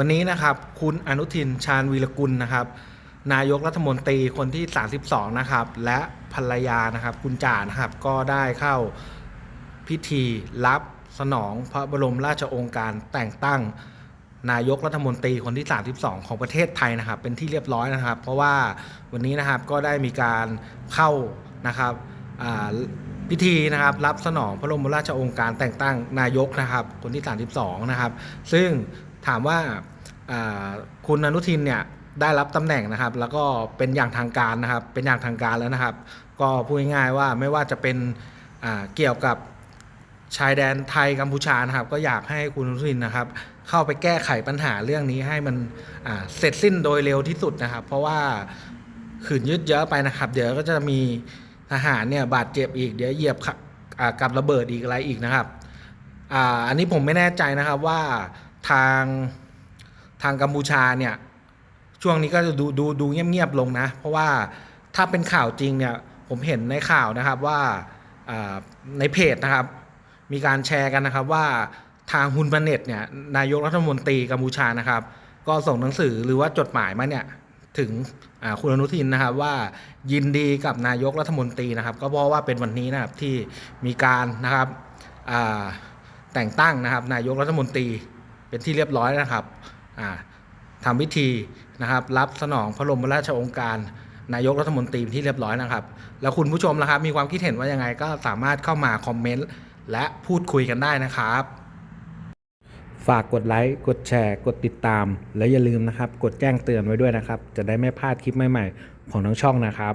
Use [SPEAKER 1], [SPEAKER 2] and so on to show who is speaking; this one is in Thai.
[SPEAKER 1] วันนี้นะครับคุณอนุทินชาญวีรกุลนะครับ นายกรัฐมนตรีคนที่ 32 นะครับ และภรรยานะครับ คุณจ่านะครับก็ได้เข้าพิธีรับสนองพระบรมราชโองการแต่งตั้งนายกรัฐมนตรีคนที่ 32 ของประเทศไทยนะครับ เป็นที่เรียบร้อยนะครับ เพราะว่าวันนี้นะครับก็ได้มีการเข้านะครับพิธีนะครับรับสนองพระบรมราชโองการแต่งตั้งนายกนะครับ คนที่ 32 นะครับ ซึ่ง ถามว่าคุณอนุทินเนี่ยได้รับตำแหน่งนะครับ แล้วก็เป็นอย่างทางการนะครับ เป็นอย่างทางการแล้วนะครับ ก็พูดง่ายๆว่าไม่ว่าจะเป็นเกี่ยวกับชายแดนไทยกัมพูชานะครับ ก็อยากให้คุณอนุทินนะครับ เข้าไปแก้ไขปัญหาเรื่องนี้ให้มันเสร็จสิ้นโดยเร็วที่สุดนะครับ เพราะว่าขืนยืดเยอะไปนะครับ เดี๋ยวก็จะมีทหารเนี่ยบาดเจ็บอีกเดี๋ยวเหยียบขับระเบิดอีกอะไรอีกนะครับออันนี้ผมไม่แน่ใจนะครับว่า ทางทางกัมพูชาเนี่ยช่วงนี้ก็จะดูดูดูเงียบๆลงนะ เพราะว่าถ้าเป็นข่าวจริงเนี่ยผมเห็นในข่าวนะครับว่าในเพจนะครับ มีการแชร์กันนะครับว่าทางฮุนบันเน็ตเนี่ยนายกรัฐมนตรีกัมพูชานะครับ ก็ส่งหนังสือหรือว่าจดหมายมาเนี่ยถึงคุณอนุทินนะครับว่ายินดีกับนายกรัฐมนตรีนะครับ ก็เพราะว่าเป็นวันนี้นะครับที่มีการนะครับแต่งตั้งนะครับนายกรัฐมนตรี เป็นที่เรียบร้อยนะครับอ่าทำพิธีนะครับ รับสนองพระบรมราชองค์การนายกรัฐมนตรีที่เรียบร้อยนะครับ แล้วคุณผู้ชมล่ะครับ มีความคิดเห็นว่ายังไงก็สามารถเข้ามาคอมเมนต์และพูดคุยกันได้นะครับ ฝากกดไลค์กดแชร์ กดติดตาม และอย่าลืมนะครับ กดแจ้งเตือนไว้ด้วยนะครับ จะได้ไม่พลาดคลิปใหม่ๆ ของทั้งช่องนะครับ